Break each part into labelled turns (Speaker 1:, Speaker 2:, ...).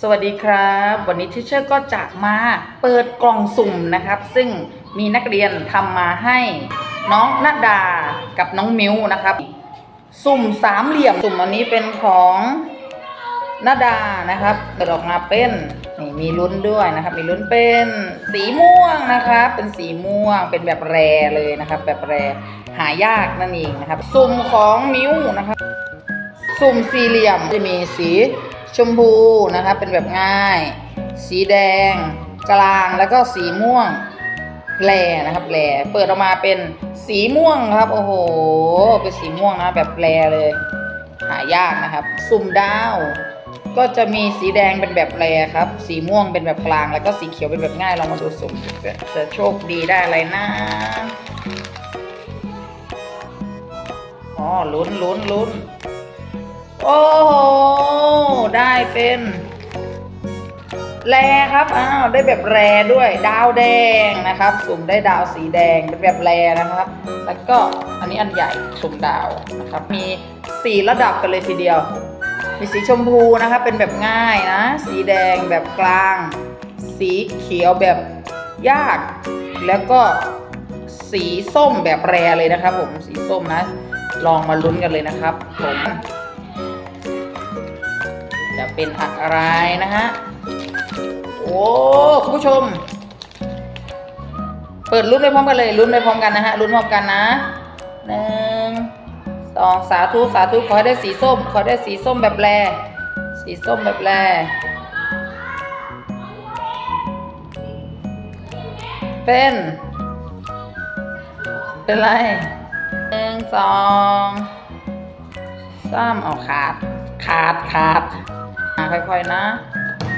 Speaker 1: สวัสดีครับ วันนี้ทิเชอร์ก็จะมาเปิดกล่องสุ่มนะครับ ซึ่งมีนักเรียนทำมาให้น้องนาดากับน้องมิวนะครับ สุ่มสามเหลี่ยม สุ่มอันนี้เป็นของนาดานะครับเปิดออกมาเป็นนี่มีลุ้นด้วยนะครับ มีลุ้นเป็นสีม่วงนะครับ เป็นสีม่วงเป็นแบบแรเลยนะครับ แบบแรหายากนั่นเองนะครับ สุ่มของมิวนะครับ สุ่มสี่เหลี่ยมจะมีสี ชมพูนะครับเป็นแบบง่าย สีแดง กลางแล้วก็สีม่วงแหล่นะครับแหล่เปิดออกมาเป็นสีม่วงครับ โอ้โห เป็นสีม่วงนะแบบแหล่เลย หายากนะครับ สุ่มดาว ก็จะมีสีแดงเป็นแบบแรครับ สีม่วงเป็นแบบกลาง แล้วก็สีเขียวเป็นแบบง่ายลองมาดูสุ่มจะโชคดีได้อะไรนะอ๋อลุ้นลุ้นลุ้นโอ้โห ได้เป็นแรครับ อ้าว ได้แบบแรด้วย ดาวแดงนะครับ สุ่มได้ดาวสีแดงเป็นแบบแรนะครับ แล้วก็อันนี้อันใหญ่สุ่มดาวนะครับ มีสีระดับกันเลยทีเดียว มีสีชมพูนะครับ เป็นแบบง่ายนะ สีแดงแบบกลาง สีเขียวแบบยาก แล้วก็สีส้มแบบแรเลยนะครับผม สีส้มนะ ลองมาลุ้นกันเลยนะครับผม เป็นอะไรนะฮะ โอ้คุณผู้ชม เปิดลุ้นไปพร้อมกันเลยลุ้นไปพร้อมกันนะฮะลุ้นพร้อมกันนะหนึ่งสองสาธุสาธุขอให้ได้สีส้ม ขอได้สีส้มแบบแรสีส้มแบบแรเป็น เป็นไรหนึ่งสองสามเอาขาด ขาดขาด ค่อยๆนะ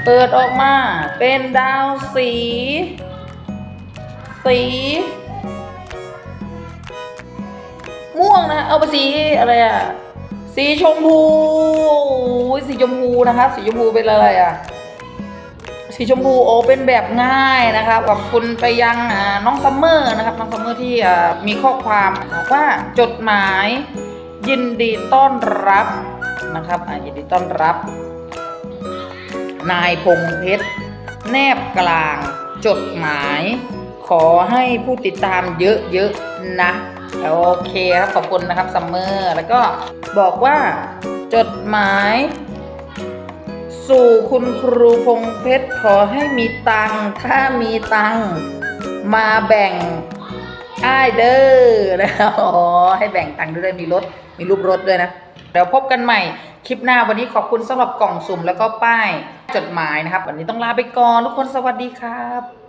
Speaker 1: เปิดออกมาเป็นดาวสี สี ม่วงนะ เอาไปสีอะไรอะสีชมพูสีชมพูนะครับ สีชมพูเป็นอะไรอะสีชมพูโอเป็นแบบง่ายนะครับขอบคุณไปยังอ่าน้องซัมเมอร์นะครับน้องซัมเมอร์ที่อ่ามีข้อความบอกว่าจดหมายยินดีต้อนรับนะครับยินดีต้อนรับ นายพงเพชร แนบกลาง จดหมาย ขอให้ผู้ติดตามเยอะๆนะ โอเคครับ ขอบคุณนะครับซัมเมอร์ แล้วก็บอกว่า จดหมาย สู่คุณครูพงเพชร ขอให้มีตัง ถ้ามีตัง มาแบ่ง อ้ายเด้อนะอ๋อให้แบ่งตังค์ด้วยมีรถมีรูปรถด้วยนะเดี๋ยวพบกันใหม่คลิปหน้าวันนี้ขอบคุณสำหรับกล่องสุ่มแล้วก็ป้ายจดหมายนะครับ วันนี้ต้องลาไปก่อนทุกคนสวัสดีครับ